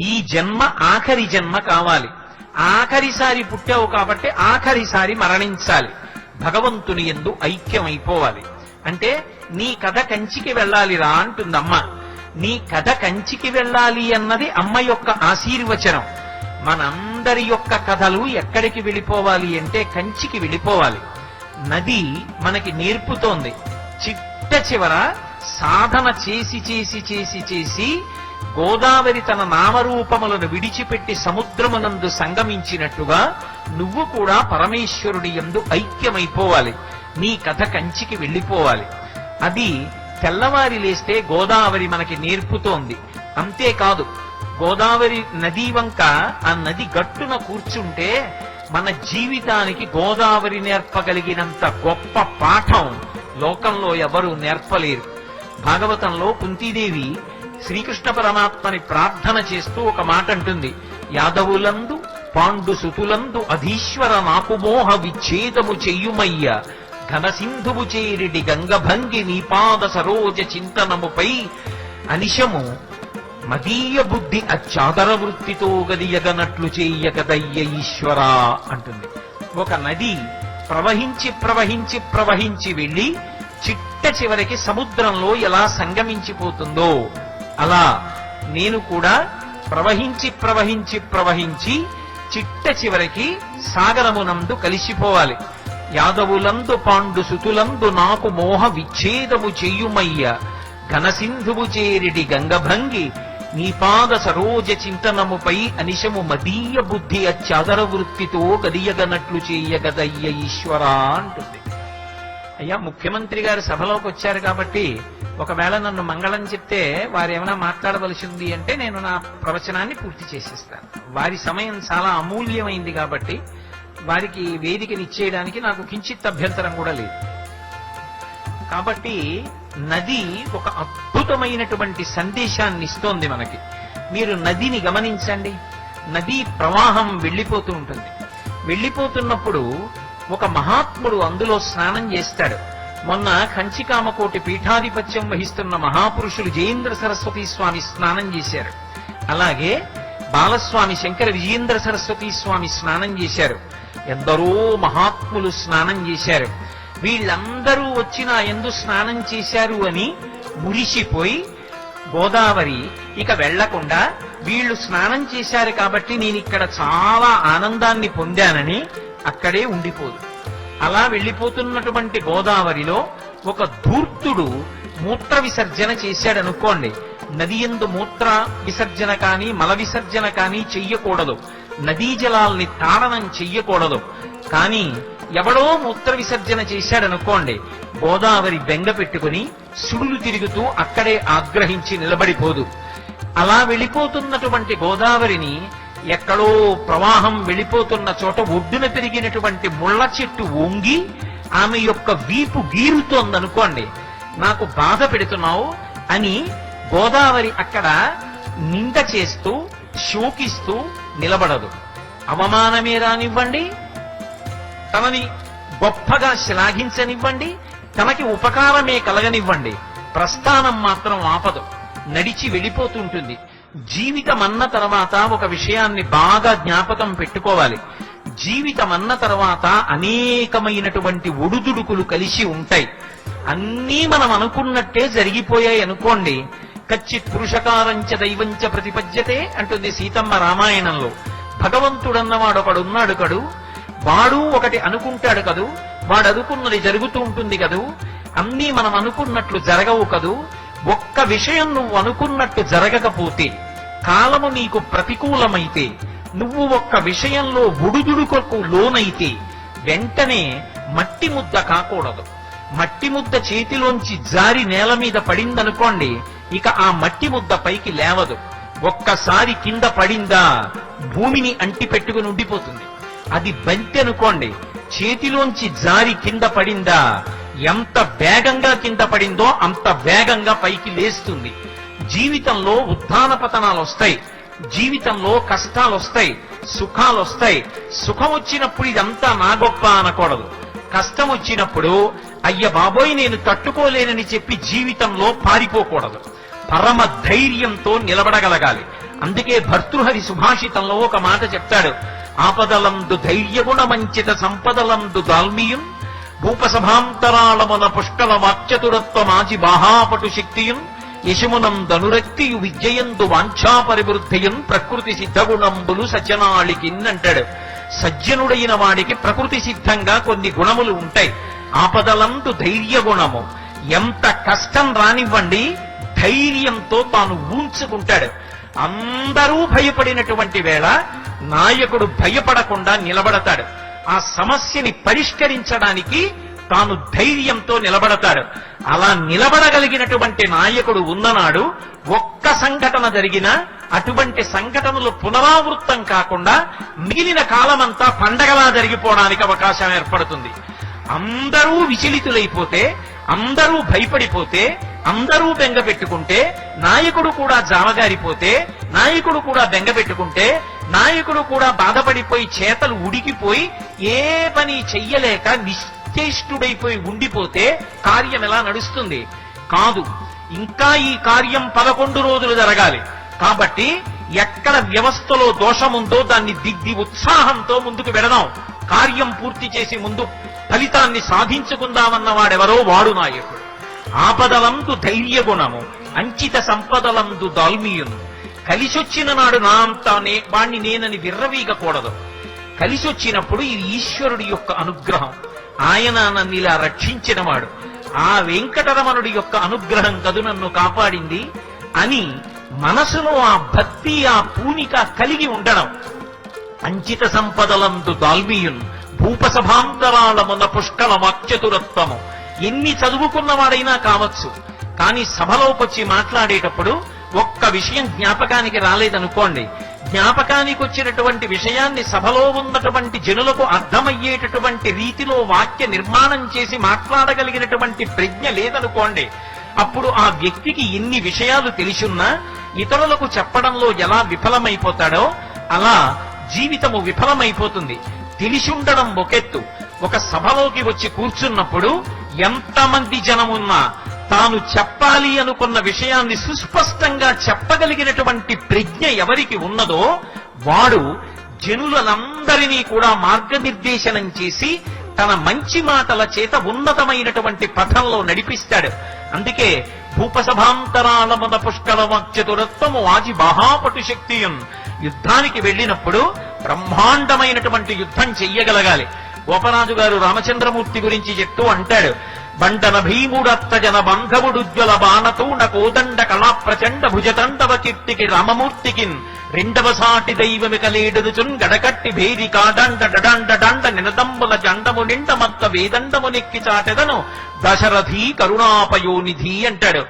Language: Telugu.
ఈ జన్మ ఆఖరి జన్మ కావాలి. ఆఖరిసారి పుట్టావు కాబట్టి ఆఖరిసారి మరణించాలి. భగవంతుని ఎందు ఐక్యమైపోవాలి. అంటే నీ కథ కంచికి వెళ్ళాలిరా రా అమ్మ నీ కథ కంచికి వెళ్ళాలి అన్నది అమ్మ యొక్క ఆశీర్వచనం. మనందరి యొక్క కథలు ఎక్కడికి వెళ్ళిపోవాలి అంటే కంచికి వెళ్ళిపోవాలి. నది మనకి నేర్పుతోంది. చిట్ట చివర సాధన చేసి చేసి చేసి చేసి గోదావరి తన నామరూపములను విడిచిపెట్టి సముద్రమునందు సంగమించినట్టుగా నువ్వు కూడా పరమేశ్వరుడి యందు ఐక్యమైపోవాలి. నీ కథ కంచికి వెళ్ళిపోవాలి. అది తెల్లవారి లేస్తే గోదావరి మనకి నేర్పుతోంది. అంతేకాదు గోదావరి నది వంక ఆ నది గట్టున కూర్చుంటే మన జీవితానికి గోదావరి నేర్పగలిగినంత గొప్ప పాఠం లోకంలో ఎవరు నేర్పలేరు. భాగవతంలో కుంతీదేవి శ్రీకృష్ణ పరమాత్మని ప్రార్థన చేస్తూ ఒక మాట అంటుంది. యాదవులందు పాండు సుతులందు అధీశ్వర నాకుమోహ విచ్ఛేదము చెయ్యుమయ్య ఘనసింధువు చేరిడి గంగభంగి నీపాద సరోజ చింతనముపై అనిశము. మదీయ బుద్ధి అచ్చాదర వృత్తితో గదియగనట్లు చెయ్యగదయ్య ఈశ్వరా అంటుంది. ఒక నది ప్రవహించి ప్రవహించి ప్రవహించి వెళ్ళి చిట్ట చివరికి సముద్రంలో ఎలా సంగమించిపోతుందో అలా నేను కూడా ప్రవహించి ప్రవహించి ప్రవహించి చిట్ట చివరికి సాగరమునందు కలిసిపోవాలి. యాదవులందు పాండు సుతులందు నాకు మోహ విచ్ఛేదము చెయ్యుమయ్య ఘనసింధువు చేరిడి గంగభంగి నీపాద సరోజ చింతనముపై అనిశము మదీయ బుద్ధి అచ్చదర వృత్తితో గదియగనట్లు చెయ్యగదయ్య ఈశ్వరా అంటుంది. అయ్యా ముఖ్యమంత్రి గారు సభలోకి వచ్చారు కాబట్టి ఒకవేళ నన్ను మంగళం చెప్తే వారు ఏమైనా మాట్లాడవలసి ఉంది అంటే నేను నా ప్రవచనాన్ని పూర్తి చేసేస్తాను. వారి సమయం చాలా అమూల్యమైంది కాబట్టి వారికి వేదికనిచ్చేయడానికి నాకు కించిత్ అభ్యంతరం కూడా లేదు. కాబట్టి నది ఒక అద్భుతమైనటువంటి సందేశాన్ని ఇస్తోంది మనకి. మీరు నదిని గమనించండి. నదీ ప్రవాహం వెళ్ళిపోతూ ఉంటుంది. వెళ్ళిపోతున్నప్పుడు ఒక మహాత్ముడు అందులో స్నానం చేస్తాడు. మొన్న కంచికామకోటి పీఠాధిపత్యం వహిస్తున్న మహాపురుషులు జయేంద్ర సరస్వతి స్వామి స్నానం చేశారు. అలాగే బాలస్వామి శంకర విజయేంద్ర సరస్వతి స్వామి స్నానం చేశారు. ఎందరో మహాత్ములు స్నానం చేశారు. వీళ్ళందరూ వచ్చిన ఎందు స్నానం చేశారు అని మురిసిపోయి గోదావరి ఇక వెళ్ళకుండా వీళ్ళు స్నానం చేశారు కాబట్టి నేను ఇక్కడ చాలా ఆనందాన్ని పొందానని అక్కడే ఉండిపోదు. అలా వెళ్ళిపోతున్నటువంటి గోదావరిలో ఒక ధూర్తుడు మూత్ర విసర్జన చేశాడనుకోండి. నది ఎందు మూత్ర విసర్జన కాని మల విసర్జన కాని చెయ్యకూడదు. నదీ జలాల్ని తాడనం చెయ్యకూడదు. కానీ ఎవడో మూత్ర విసర్జన చేశాడనుకోండి గోదావరి బెంగ పెట్టుకుని సుడులు తిరుగుతూ అక్కడే ఆగ్రహించి నిలబడిపోదు. అలా వెళ్ళిపోతున్నటువంటి గోదావరిని ఎక్కడో ప్రవాహం వెళ్ళిపోతున్న చోట ఒడ్డున పెరిగినటువంటి ముళ్ళ చెట్టు వంగి ఆమె యొక్క వీపు గీరుతోందనుకోండి. నాకు బాధ పెడుతున్నావు అని గోదావరి అక్కడ నింద చేస్తూ శోకిస్తూ నిలబడదు. అవమానమే రానివ్వండి. తనని గొప్పగా శ్లాఘించనివ్వండి. తనకి ఉపకారమే కలగనివ్వండి. ప్రస్థానం మాత్రం ఆపదు. నడిచి వెళ్ళిపోతుంటుంది. జీవితం అన్న తర్వాత ఒక విషయాన్ని బాగా జ్ఞాపకం పెట్టుకోవాలి. జీవితం అన్న తర్వాత అనేకమైనటువంటి ఒడుదుడుకులు కలిసి ఉంటాయి. అన్నీ మనం అనుకున్నట్టే జరిగిపోయాయి అనుకోండి. కచ్చిత్ పురుషకారంచ దైవంచ ప్రతిపద్యతే అంటుంది సీతమ్మ రామాయణంలో. భగవంతుడన్నవాడు ఒకడున్నాడు కడు వాడు ఒకటి అనుకుంటాడు కదూ. వాడు అనుకున్నది జరుగుతూ ఉంటుంది కదూ. అన్నీ మనం అనుకున్నట్లు జరగవు కదూ. ఒక్క విషయం నువ్వు అనుకున్నట్టు జరగకపోతే కాలము నీకు ప్రతికూలమైతే నువ్వు ఒక్క విషయంలో ఉడుదుడుకు లోనైతే వెంటనే మట్టి ముద్ద కాకూడదు. మట్టి ముద్ద చేతిలోంచి జారి నేల మీద పడిందనుకోండి ఇక ఆ మట్టి ముద్ద పైకి లేవదు. ఒక్కసారి కింద పడిందా భూమిని అంటి పెట్టుకుని ఉండిపోతుంది. అది బంతి అనుకోండి చేతిలోంచి జారి కింద పడిందా ఎంత వేగంగా కింద పడిందో అంత వేగంగా పైకి లేస్తుంది. జీవితంలో ఉత్థాన పతనాలు వస్తాయి. జీవితంలో కష్టాలు వస్తాయి. సుఖాలు వస్తాయి. సుఖం వచ్చినప్పుడు ఇదంతా నా గొప్ప అనకూడదు. కష్టం వచ్చినప్పుడు అయ్య బాబోయ్ నేను తట్టుకోలేనని చెప్పి జీవితంలో పారిపోకూడదు. పరమ ధైర్యంతో నిలబడగలగాలి. అందుకే భర్తృహరి సుభాషితంలో ఒక మాట చెప్తాడు. ఆపదలందు ధైర్యగుణమంచిత సంపదలందు దాల్మియున్ భూపసభాంతరాళమున పుష్కల వాక్చతురత్వమాజి బాహాపటు శక్తియున్ యశమునందనురక్తియు విద్యయందు వాంఛాపరివృద్ధయం ప్రకృతి సిద్ధగుణంబులు సజ్జనాళికిన్ అంటాడు సజ్జనుడైన వాడికి ప్రకృతి సిద్ధంగా కొన్ని గుణములు ఉంటాయి. ఆపదలందు ధైర్య గుణము ఎంత కష్టం రానివ్వండి ధైర్యంతో తాను ఊంచుకుంటాడు అందరూ భయపడినటువంటి వేళ నాయకుడు భయపడకుండా నిలబడతాడు. ఆ సమస్యని పరిష్కరించడానికి తాను ధైర్యంతో నిలబడతాడు. అలా నిలబడగలిగినటువంటి నాయకుడు ఉన్ననాడు ఒక్క సంఘటన జరిగినా అటువంటి సంఘటనలు పునరావృత్తం కాకుండా మిగిలిన కాలమంతా పండగలా జరిగిపోవడానికి అవకాశం ఏర్పడుతుంది. అందరూ విచలితులైపోతే అందరూ భయపడిపోతే అందరూ బెంగ పెట్టుకుంటే నాయకుడు కూడా జామగారిపోతే నాయకుడు కూడా బెంగ పెట్టుకుంటే నాయకుడు కూడా బాధపడిపోయి చేతలు ఉడికిపోయి ఏ పని చెయ్యలేక నిశ్చేష్టుడైపోయి ఉండిపోతే కార్యం ఎలా నడుస్తుంది? కాదు ఇంకా ఈ కార్యం పదకొండు రోజులు జరగాలి. కాబట్టి ఎక్కడ వ్యవస్థలో దోషముందో దాన్ని దిద్ది ఉత్సాహంతో ముందుకు వెడదాం. కార్యం పూర్తి చేసి ముందు ఫలితాన్ని సాధించుకుందామన్న వాడెవరో వాడు నాయకుడు. ఆపదలందు ధైర్య గుణము అంచిత సంపదలందు దాల్మీయును. కలిసొచ్చిన నాడు నా అంతా వాణ్ణి నేనని విర్రవీగకూడదు. కలిసొచ్చినప్పుడు ఇది ఈశ్వరుడి యొక్క అనుగ్రహం. ఆయన నన్ను ఇలా రక్షించినవాడు. ఆ వెంకటరమణుడి యొక్క అనుగ్రహం కదు నన్ను కాపాడింది అని మనసులో ఆ భక్తి ఆ పూనిక కలిగి ఉండడం. అంచిత సంపదలందు దాల్మీయున్ భూపసభాంతరాళమున పుష్కల వాక్చతురత్వము. ఎన్ని చదువుకున్నవాడైనా కావచ్చు. కానీ సభలోకొచ్చి మాట్లాడేటప్పుడు ఒక్క విషయం జ్ఞాపకానికి రాలేదనుకోండి. జ్ఞాపకానికి వచ్చినటువంటి విషయాన్ని సభలో ఉన్నటువంటి జనులకు అర్థమయ్యేటటువంటి రీతిలో వాక్య నిర్మాణం చేసి మాట్లాడగలిగినటువంటి ప్రజ్ఞ లేదనుకోండి అప్పుడు ఆ వ్యక్తికి ఎన్ని విషయాలు తెలిసున్నా ఇతరులకు చెప్పడంలో ఎలా విఫలమైపోతాడో అలా జీవితము విఫలమైపోతుంది. తెలిసుండడం ఒకెత్తు ఒక సభలోకి వచ్చి కూర్చున్నప్పుడు ఎంతమంది జనమున్నా తాను చెప్పాలి అనుకున్న విషయాన్ని సుస్పష్టంగా చెప్పగలిగినటువంటి ప్రజ్ఞ ఎవరికి ఉన్నదో వాడు జనులందరినీ కూడా మార్గనిర్దేశనం చేసి తన మంచి మాటల చేత ఉన్నతమైనటువంటి పథంలో నడిపిస్తాడు. అందుకే భూపసభాంతరాలమద పుష్కల వాక్చతురత్వము వాజి మహాపటు శక్తియున్. యుద్ధానికి వెళ్ళినప్పుడు బ్రహ్మాండమైనటువంటి యుద్ధం చెయ్యగలగాలి. గోపరాజు గారు రామచంద్రమూర్తి గురించి చెప్తూ అంటాడు బండన భీముడత్త జన బంధవుడుజ్వల బాణతూణ కోదండ కళా ప్రచండ భుజతండవ చిట్టికి రామమూర్తికిన్ రెండవ సాటి దైవమి కలేడుచున్ గడకట్టి భేది కాదండ డడండ డండ నినదంబుల జండము నిండ మత్త వేదండము నెక్కి చాటెదను దశరథీ కరుణాపయోనిధి అంటాడు.